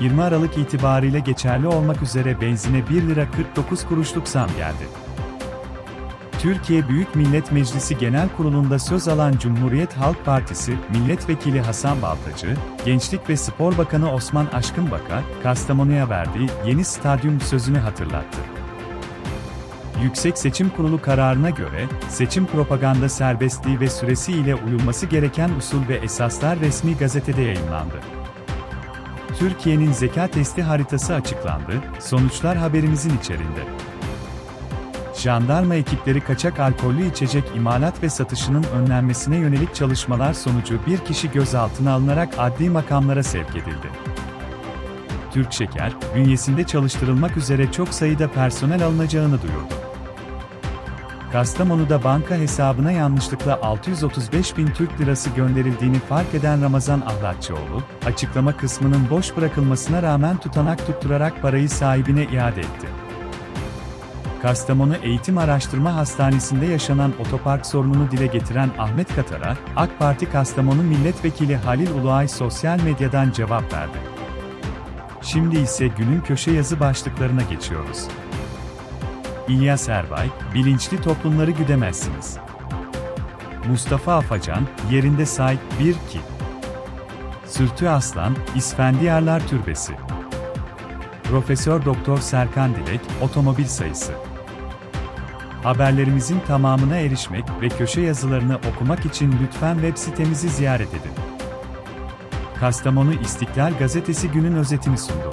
20 Aralık itibariyle geçerli olmak üzere benzine 1 lira 49 kuruşluk zam geldi. Türkiye Büyük Millet Meclisi Genel Kurulu'nda söz alan Cumhuriyet Halk Partisi Milletvekili Hasan Baltacı, Gençlik ve Spor Bakanı Osman Aşkınbak'a Kastamonu'ya verdiği yeni stadyum sözünü hatırlattı. Yüksek Seçim Kurulu kararına göre, seçim propaganda serbestliği ve süresi ile uyulması gereken usul ve esaslar resmi gazetede yayınlandı. Türkiye'nin zeka testi haritası açıklandı, sonuçlar haberimizin içerinde. Jandarma ekipleri kaçak alkollü içecek imalat ve satışının önlenmesine yönelik çalışmalar sonucu bir kişi gözaltına alınarak adli makamlara sevk edildi. Türk Şeker, bünyesinde çalıştırılmak üzere çok sayıda personel alınacağını duyurdu. Kastamonu'da banka hesabına yanlışlıkla 635 bin Türk lirası gönderildiğini fark eden Ramazan Ahlatçıoğlu, açıklama kısmının boş bırakılmasına rağmen tutanak tutturarak parayı sahibine iade etti. Kastamonu Eğitim Araştırma Hastanesi'nde yaşanan otopark sorununu dile getiren Ahmet Katar'a, AK Parti Kastamonu Milletvekili Halil Uluay sosyal medyadan cevap verdi. Şimdi ise günün köşe yazı başlıklarına geçiyoruz. İlyas Erbay, bilinçli toplumları güdemezsiniz. Mustafa Afacan, yerinde say, 1 2. Sürtü Aslan, İsfendiyarlar Türbesi. Profesör Doktor Serkan Dilek, otomobil sayısı. Haberlerimizin tamamına erişmek ve köşe yazılarını okumak için lütfen web sitemizi ziyaret edin. Kastamonu İstiklal Gazetesi günün özetini sundu.